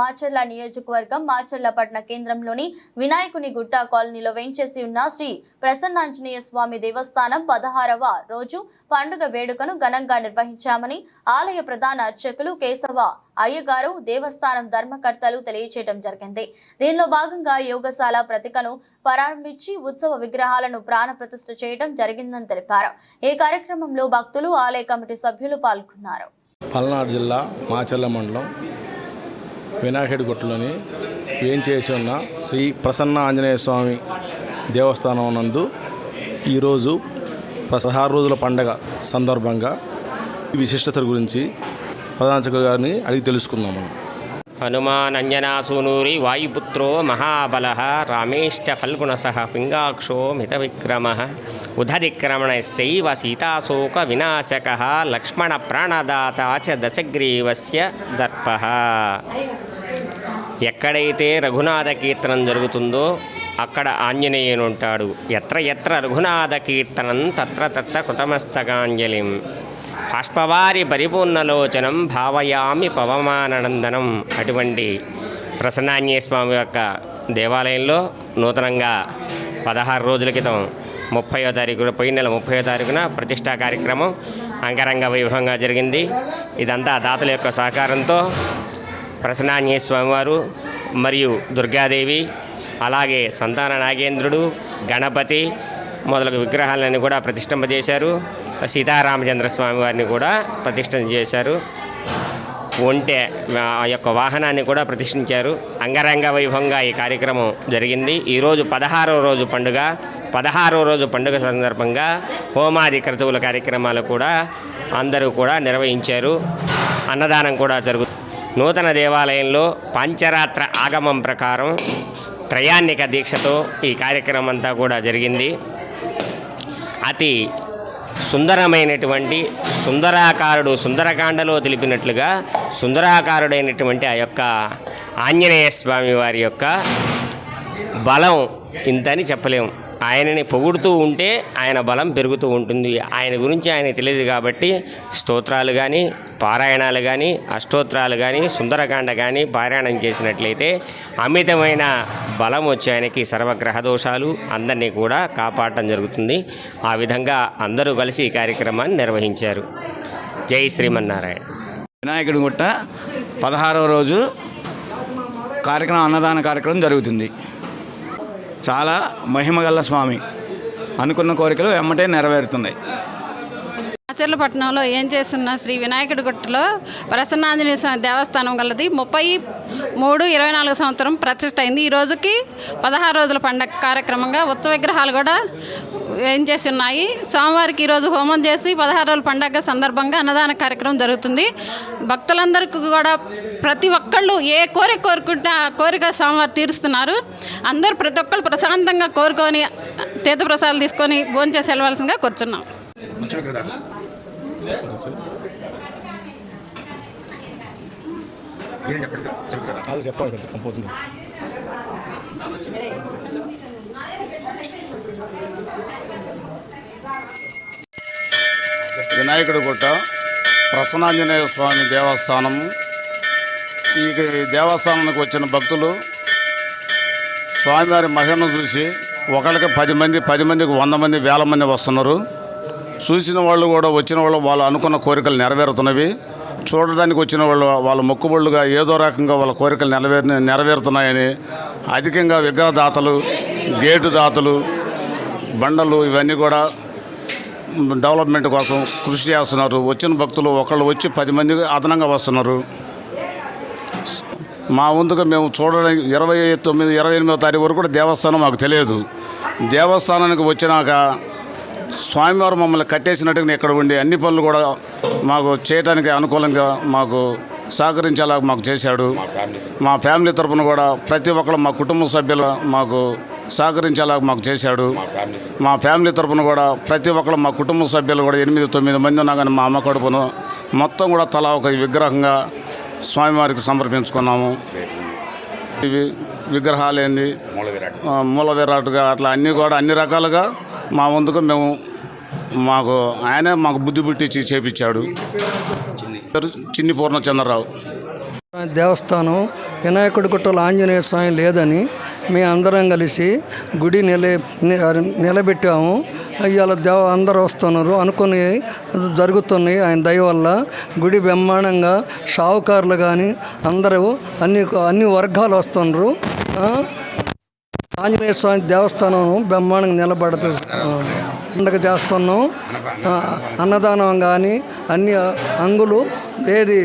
మాచర్ల నియోజకవర్గం మాచర్ల పట్టణ కేంద్రంలోని వినాయకుని గుట్ట కాలనీలో వేయించేసి ఉన్న శ్రీ ప్రసన్నాంజనేయ స్వామి దేవస్థానం పదహారవ రోజు పండుగ వేడుకను ఘనంగా నిర్వహించామని ఆలయ ప్రధాన అర్చకులు కేశవ అయ్యగారు దేవస్థానం ధర్మకర్తలు తెలియజేయడం జరిగింది. దీనిలో భాగంగా యోగశాల ప్రతికను ప్రారంభించి ఉత్సవ విగ్రహాలను ప్రాణ ప్రతిష్ఠ చేయడం జరిగిందని తెలిపారు. ఈ కార్యక్రమంలో భక్తులు ఆలయ కమిటీ సభ్యులు పాల్గొన్నారు. పల్నాడు జిల్లా మాచర్ల మండలం వినాయకుడి గుట్టలోని ఏం చేసి ఉన్న శ్రీ ప్రసన్న ఆంజనేయ స్వామి దేవస్థానం నందు ఈరోజు పదహారు రోజుల పండగ సందర్భంగా ఈ విశిష్టత గురించి ప్రధాన గారిని అడిగి తెలుసుకుందాం మనం హనుమానంజనాసూనూరి వాయుపుత్రో మహాబల రామేష్ట ఫల్గుణస పింగాక్షో మితవిక్రమ ఉదధిక్రమణస్తైవ సీతాశోక వినాశక లక్ష్మణ ప్రాణదాత చ దశగ్రీవస్య దర్ప ఎక్కడైతే రఘునాథ కీర్తనం జరుగుతుందో అక్కడ ఆంజనేయుని ఉంటాడు. ఎత్ర ఎత్ర రఘునాథ కీర్తనం తత్ర తత్ర కృతమస్తకాంజలిం. బాష్పవారి పరిపూర్ణలోచనం భావయామి పవమానందనం. అటువంటి ప్రసన్నాంజనేయ స్వామి యొక్క దేవాలయంలో నూతనంగా పదహారు రోజుల క్రితం ముప్పయో తారీఖు పోయిన నెల ముప్పయో తారీఖున ప్రతిష్టా కార్యక్రమం అంగరంగ వైభవంగా జరిగింది. ఇదంతా దాతల యొక్క సహకారంతో ప్రసన్నాంజనేయ స్వామివారు మరియు దుర్గాదేవి అలాగే సంతాన నాగేంద్రుడు గణపతి మొదలగు విగ్రహాలని కూడా ప్రతిష్ఠింపజేశారు. సీతారామచంద్ర స్వామి వారిని కూడా ప్రతిష్ఠ చేశారు. ఒంటె ఆ యొక్క వాహనాన్ని కూడా ప్రతిష్ఠించారు. అంగరంగ వైభవంగా ఈ కార్యక్రమం జరిగింది. ఈరోజు పదహారో రోజు పండుగ. పదహారో రోజు పండుగ సందర్భంగా హోమాది క్రతువుల కార్యక్రమాలు కూడా అందరూ కూడా నిర్వహించారు. అన్నదానం కూడా జరుగుతుంది నూతన దేవాలయంలో పంచరాత్ర ఆగమం ప్రకారం త్రయాన్నిక దీక్షతో ఈ కార్యక్రమం అంతా కూడా జరిగింది. అతి సుందరమైనటువంటి సుందరాకారుడు సుందరకాండలో తెలిపినట్లుగా సుందరాకారుడైనటువంటి ఆ యొక్క ఆంజనేయ స్వామి వారి యొక్క బలం ఇంతని చెప్పలేము. ఆయనని పొగుడుతూ ఉంటే ఆయన బలం పెరుగుతూ ఉంటుంది. ఆయన గురించి ఆయన తెలియదు కాబట్టి స్తోత్రాలు కానీ పారాయణాలు కానీ అష్టోత్రాలు కానీ సుందరకాండ కానీ పారాయణం చేసినట్లయితే అమితమైన బలం వచ్చి ఆయనకి సర్వగ్రహ దోషాలు అందరినీ కూడా కాపాడటం జరుగుతుంది. ఆ విధంగా అందరూ కలిసి ఈ కార్యక్రమాన్ని నిర్వహించారు. జై శ్రీమన్నారాయణ. వినాయకుడి గుట్ట పదహారవ రోజు కార్యక్రమం అన్నదాన కార్యక్రమం జరుగుతుంది. చాలా మహిమగల్ల స్వామి. అనుకున్న కోరికలు వెమ్మటే నెరవేరుతున్నాయి. ఆచర్లపట్నంలో ఏం చేస్తున్న శ్రీ వినాయకుడి గుట్టలో ప్రసన్నాంజనేయ స్వామి దేవస్థానం గలది ముప్పై మూడు ఇరవై నాలుగు సంవత్సరం ప్రతిష్ట అయింది. ఈ రోజుకి పదహారు రోజుల పండగ కార్యక్రమంగా ఉత్సవ విగ్రహాలు కూడా ఏం చేసి ఉన్నాయి సోమవారికి ఈరోజు హోమం చేసి పదహారు రోజుల పండగ సందర్భంగా అన్నదాన కార్యక్రమం జరుగుతుంది. భక్తులందరికీ కూడా ప్రతి ఒక్కళ్ళు ఏ కోరిక కోరుకుంటే ఆ కోరిక సోమవారం తీరుస్తున్నారు. అందరూ ప్రతి ఒక్కళ్ళు ప్రశాంతంగా కోరుకొని తీర్థప్రసాదాలు తీసుకొని భోంచేసి వెళ్ళవలసిందిగా కూర్చున్నాం. చెప్పాలి కంపోజింగ్ వినాయకుడి గుట్ట ప్రసన్నాంజనేయ స్వామి దేవస్థానము. ఈ దేవస్థానానికి వచ్చిన భక్తులు స్వామివారి మహిమను చూసి ఒకరికి పది మంది పది మందికి వంద మంది వేల మంది వస్తున్నారు. చూసిన వాళ్ళు కూడా వచ్చిన వాళ్ళు వాళ్ళు అనుకున్న కోరికలు నెరవేరుతున్నవి. చూడడానికి వచ్చిన వాళ్ళు వాళ్ళ మొక్కుబళ్ళుగా ఏదో రకంగా వాళ్ళ కోరికలు నెరవేరు నెరవేరుతున్నాయని అధికంగా విగ్రహదాతలు గేటు దాతలు బండలు ఇవన్నీ కూడా డెవలప్మెంట్ కోసం కృషి చేస్తున్నారు. వచ్చిన భక్తులు ఒకళ్ళు వచ్చి పది మంది అదనంగా వస్తున్నారు. మా ముందుగా మేము చూడడానికి ఇరవై తొమ్మిది ఇరవై ఎనిమిదో తారీఖు వరకు కూడా దేవస్థానం మాకు తెలియదు. దేవస్థానానికి వచ్చినాక స్వామివారు మమ్మల్ని కట్టేసినట్టుగా ఇక్కడ ఉండి అన్ని పనులు కూడా మాకు చేయడానికి అనుకూలంగా మాకు సహకరించేలా మాకు చేశాడు. మా ఫ్యామిలీ తరపున కూడా ప్రతి ఒక్కరు మా కుటుంబ సభ్యులు మాకు సహకరించేలా మాకు చేశాడు. మా ఫ్యామిలీ తరపున కూడా ప్రతి ఒక్కరు మా కుటుంబ సభ్యులు కూడా ఎనిమిది తొమ్మిది మంది ఉన్నా కానీ మా అమ్మ కడుపును మొత్తం కూడా తలా ఒక విగ్రహంగా స్వామివారికి సమర్పించుకున్నాము. ఇవి విగ్రహాలు ఏంది మూల విరాటుగా అట్లా అన్నీ కూడా అన్ని రకాలుగా మా ముందుకు మేము మాకు ఆయనే మాకు బుద్ధి పుట్టించి చేపించాడు. చిన్ని పూర్ణచంద్రరావు. దేవస్థానం వినాయకుడి గుట్టలో ఆంజనేయ స్వామి లేదని మేము అందరం కలిసి గుడి నిల ని- నిలబెట్టాము. ఇవాళ దేవ అందరు వస్తున్నారు. అనుకుని జరుగుతున్నాయి. ఆయన దయ వల్ల గుడి బ్రహ్మాండంగా షావుకారులు కానీ అందరూ అన్ని అన్ని వర్గాలు వస్తున్నారు ఆంజనేయ స్వామి దేవస్థానం బ్రహ్మాండంగా నిలబడుతుంది పండుగ చేస్తున్నాం. అన్నదానం కానీ అన్ని అంగులు ఏది